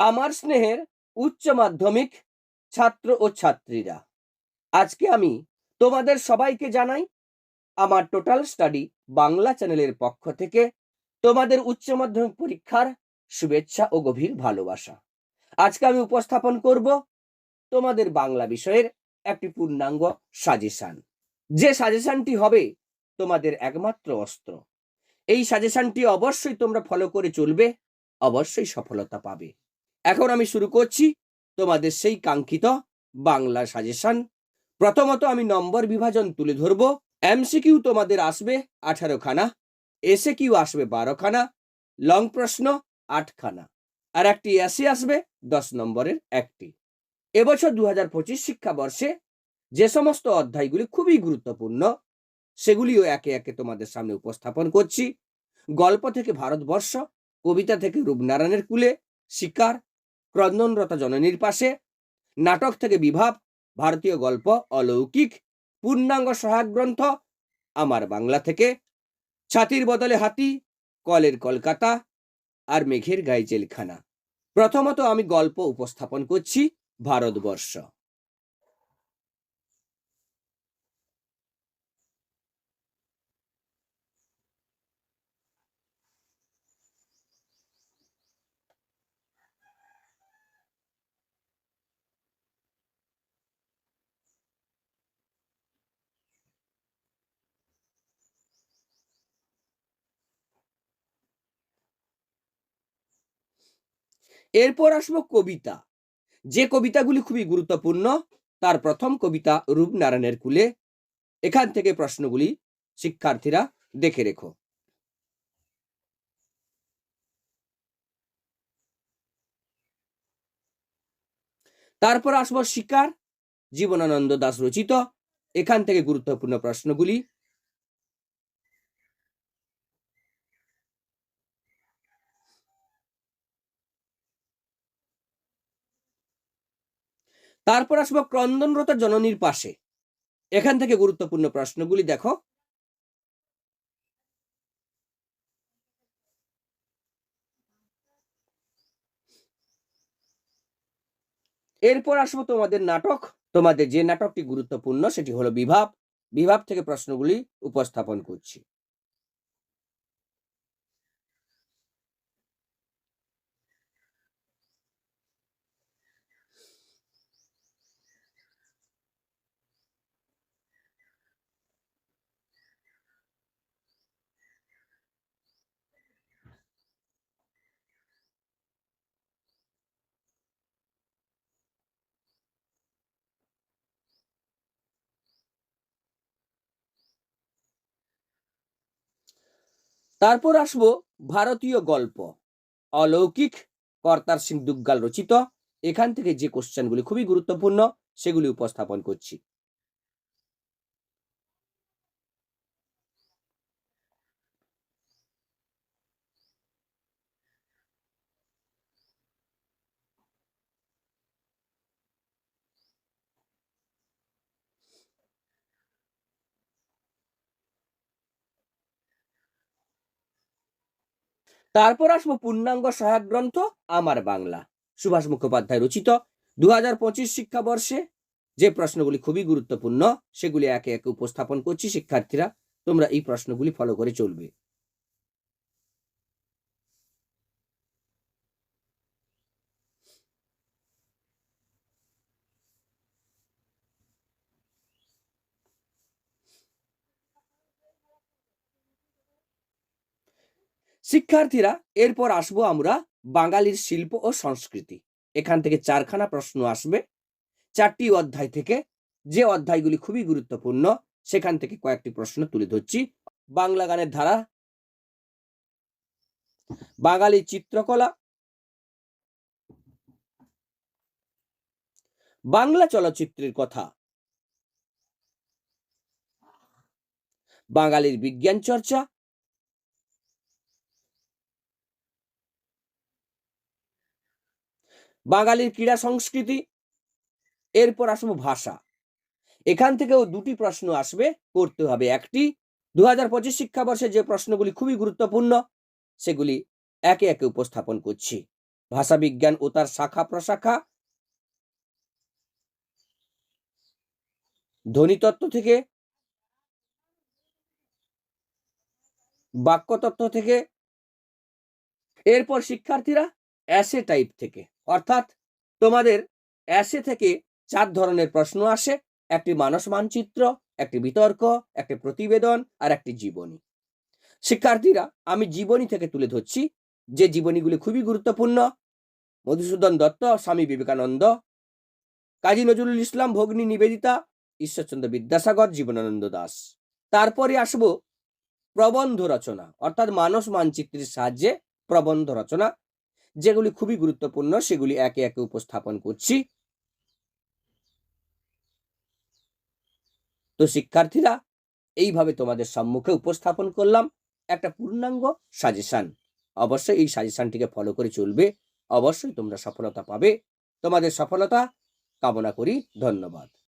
আমার স্নেহের উচ্চ মাধ্যমিক ছাত্র ও ছাত্রীরা। আজকে আমি তোমাদের সবাইকে জানাই, আমার টোটাল স্টাডি বাংলা চ্যানেলের পক্ষ থেকে তোমাদের উচ্চ মাধ্যমিক পরীক্ষার শুভেচ্ছা ও গভীর ভালোবাসা। আজকে আমি উপস্থাপন করব তোমাদের বাংলা বিষয়ের একটি পূর্ণাঙ্গ সাজেশন যে সাজেশনটি হবে তোমাদের একমাত্র অস্ত্র। এই সাজেশনটি অবশ্যই তোমরা ফলো করে চলবে, অবশ্যই সফলতা পাবে। এখন আমি শুরু করছি তোমাদের সেই কাঙ্ক্ষিত বাংলা সাজেশন প্রথমত আমি নম্বর বিভাজন তুলে ধরব। এমসিকিউ তোমাদের আসবে আঠারো খানা এসে কিউ আসবে বারো খানা লং প্রশ্ন আটখানা, আর একটি এসে আসবে দশ নম্বরের একটি। এবছর দু হাজার পঁচিশ শিক্ষাবর্ষে যে সমস্ত অধ্যায়গুলি খুবই গুরুত্বপূর্ণ, সেগুলিও একে একে তোমাদের সামনে উপস্থাপন করছি। গল্প থেকে ভারতবর্ষ, কবিতা থেকে রূপনারায়ণের কুলে, শিকার ক্রন্দনরতা জননীর পাশে, নাটক থেকে বিভাব, ভারতীয় গল্প, অলৌকিক, পূর্ণাঙ্গ সহায়ক গ্রন্থ, আমার বাংলা থেকে, ছাতির বদলে হাতি, কলের কলকাতা আর মেঘের গায়ে জেলখানা। প্রথমত আমি গল্প উপস্থাপন করছি ভারতবর্ষ। এরপর আসব কবিতা। যে কবিতাগুলি খুবই গুরুত্বপূর্ণ, তার প্রথম কবিতা রূপনারায়ণের কুলে। এখান থেকে প্রশ্নগুলি শিক্ষার্থীরা দেখে রেখো। তারপর আসব শিকার, জীবনানন্দ দাস রচিত। এখান থেকে গুরুত্বপূর্ণ প্রশ্নগুলি তারপর আসব ক্রন্দনরত জননীর পাশে। এখান থেকে গুরুত্বপূর্ণ প্রশ্নগুলি দেখো। এরপর আসব তোমাদের নাটক। তোমাদের যে নাটকটি গুরুত্বপূর্ণ, সেটি হলো বিভাব। বিভাব থেকে প্রশ্নগুলি উপস্থাপন করছি। তারপর আসব ভারতীয় গল্প। অলৌকিক কর্তার সিং দুগ্গাল রচিত। এখান থেকে যে কোশ্চেনগুলি খুবই গুরুত্বপূর্ণ, সেগুলি উপস্থাপন করছি। তারপর আসব পূর্ণাঙ্গ সহায়ক গ্রন্থ আমার বাংলা। সুভাষ মুখোপাধ্যায় রচিত। দু হাজার পঁচিশ শিক্ষাবর্ষে যে প্রশ্নগুলি খুবই গুরুত্বপূর্ণ, সেগুলি একে একে উপস্থাপন করছি শিক্ষার্থীরা। তোমরা এই প্রশ্নগুলি ফলো করে চলবে। শিক্ষার্থীরা, এরপর আসব আমরা বাঙালির শিল্প ও সংস্কৃতি। এখান থেকে চারখানা প্রশ্ন আসবে। চারটি অধ্যায় থেকে যে অধ্যায়গুলি খুবই গুরুত্বপূর্ণ, সেখান থেকে কয়েকটি প্রশ্ন তুলে ধরছি। বাংলা গানের ধারা। বাঙালি চিত্রকলা। বাংলা চলচ্চিত্রের কথা। বাঙালির বিজ্ঞান চর্চা। বাঙালির ক্রীড়া সংস্কৃতি, এরপর আসব ভাষা। এখান থেকেও দুটি প্রশ্ন আসবে, করতে হবে একটি। দু হাজার পঁচিশ শিক্ষাবর্ষে যে প্রশ্নগুলি খুবই গুরুত্বপূর্ণ, সেগুলি একে একে উপস্থাপন করছি। ভাষাবিজ্ঞান ও তার শাখা প্রশাখা। ধ্বনিতত্ত্ব থেকে বাক্যতত্ত্ব থেকে, এরপর শিক্ষার্থীরা অ্যাসে টাইপ থেকে। অর্থাৎ তোমাদের অ্যাসে থেকে চার ধরনের প্রশ্ন আসে। একটি মানস মানচিত্র, একটি বিতর্ক, একটি প্রতিবেদন আর একটি জীবনী। শিক্ষার্থীরা, আমি জীবনী থেকে তুলে ধরছি। যে জীবনীগুলি খুবই গুরুত্বপূর্ণ। মধুসূদন দত্ত, স্বামী বিবেকানন্দ, কাজী নজরুল ইসলাম, ভগ্নী নিবেদিতা, ঈশ্বরচন্দ্র বিদ্যাসাগর, জীবনানন্দ দাস। তারপরে আসব প্রবন্ধ রচনা, অর্থাৎ মানস মানচিত্রের সাহায্যে প্রবন্ধ রচনা। যেগুলি খুবই গুরুত্বপূর্ণ, সেগুলি একে একে উপস্থাপন করছি। তো শিক্ষার্থীরা, এইভাবে তোমাদের সম্মুখে উপস্থাপন করলাম। একটা পূর্ণাঙ্গ সাজেশন। অবশ্যই এই সাজেশনটিকে ফলো করে চলবে। অবশ্যই তোমরা সফলতা পাবে। তোমাদের সফলতা কামনা করি। ধন্যবাদ।